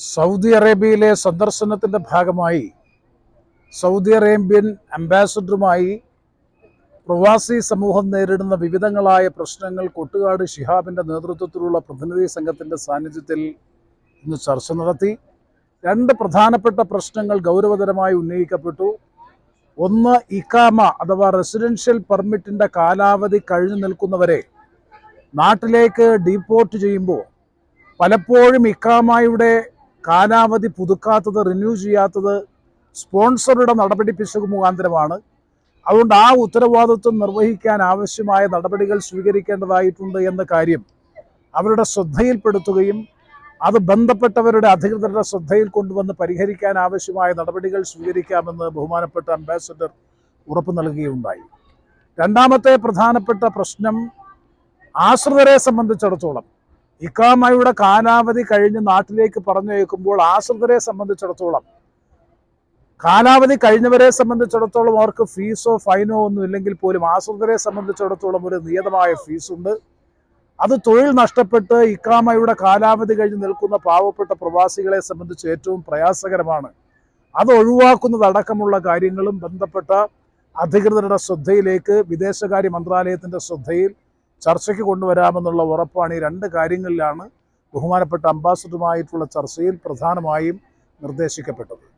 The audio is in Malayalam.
സൗദി അറേബ്യയിലെ സന്ദർശനത്തിന്റെ ഭാഗമായി സൗദി അറേബ്യൻ അംബാസഡറുമായി പ്രവാസി സമൂഹം നേരിടുന്ന വിവിധങ്ങളായ പ്രശ്നങ്ങൾ കൊട്ടുകാട് ഷിഹാബിന്റെ നേതൃത്വത്തിലുള്ള പ്രതിനിധി സംഘത്തിന്റെ സാന്നിധ്യത്തിൽ ഇന്ന് ചർച്ച നടത്തി. രണ്ട് പ്രധാനപ്പെട്ട പ്രശ്നങ്ങൾ ഗൗരവതരമായി ഉന്നയിക്കപ്പെട്ടു. ഒന്ന് ഇക്കാമ അഥവാ റെസിഡൻഷ്യൽ പെർമിറ്റിന്റെ കാലാവധി കഴിഞ്ഞു നിൽക്കുന്നവരെ നാട്ടിലേക്ക് ഡീപ്പോർട്ട് ചെയ്യുമ്പോൾ പലപ്പോഴും ഇക്കാമയുടെ കാലാവധി പുതുക്കാത്തത് റിന്യൂ ചെയ്യാത്തത് സ്പോൺസറുടെ നടപടി പിശക് മുഖാന്തരമാണ്. അതുകൊണ്ട് ആ ഉത്തരവാദിത്വം നിർവഹിക്കാൻ ആവശ്യമായ നടപടികൾ സ്വീകരിക്കേണ്ടതായിട്ടുണ്ട് എന്ന കാര്യം അവരുടെ ശ്രദ്ധയിൽപ്പെടുത്തുകയും അത് ബന്ധപ്പെട്ടവരുടെ അധികൃതരുടെ ശ്രദ്ധയിൽ കൊണ്ടുവന്ന് പരിഹരിക്കാൻ ആവശ്യമായ നടപടികൾ സ്വീകരിക്കാമെന്ന് ബഹുമാനപ്പെട്ട അംബാസഡർ ഉറപ്പു നൽകുകയുണ്ടായി. രണ്ടാമത്തെ പ്രധാനപ്പെട്ട പ്രശ്നം ആശ്രിതരെ സംബന്ധിച്ചിടത്തോളം ഇക്കാമയുടെ കാലാവധി കഴിഞ്ഞ് നാട്ടിലേക്ക് പറഞ്ഞയക്കുമ്പോൾ ആശ്രിതരെ സംബന്ധിച്ചിടത്തോളം കാലാവധി കഴിഞ്ഞവരെ സംബന്ധിച്ചിടത്തോളം അവർക്ക് ഫീസോ ഫൈനോ ഒന്നും ഇല്ലെങ്കിൽ പോലും ആശ്രിതരെ സംബന്ധിച്ചിടത്തോളം ഒരു നിയതമായ ഫീസുണ്ട്. അത് തൊഴിൽ നഷ്ടപ്പെട്ട് ഇക്കാമയുടെ കാലാവധി കഴിഞ്ഞ് നിൽക്കുന്ന പാവപ്പെട്ട പ്രവാസികളെ സംബന്ധിച്ച് ഏറ്റവും പ്രയാസകരമാണ്. അത് ഒഴിവാക്കുന്നതടക്കമുള്ള കാര്യങ്ങളും ബന്ധപ്പെട്ട അധികൃതരുടെ ശ്രദ്ധയിലേക്ക് വിദേശകാര്യ മന്ത്രാലയത്തിന്റെ ശ്രദ്ധയിൽ ചർച്ചയ്ക്ക് കൊണ്ടുവരാമെന്നുള്ള ഉറപ്പാണ് ഈ രണ്ട് കാര്യങ്ങളിലാണ് ബഹുമാനപ്പെട്ട അംബാസഡറുമായിട്ടുള്ള ചർച്ചയിൽ പ്രധാനമായും നിർദ്ദേശിക്കപ്പെട്ടത്.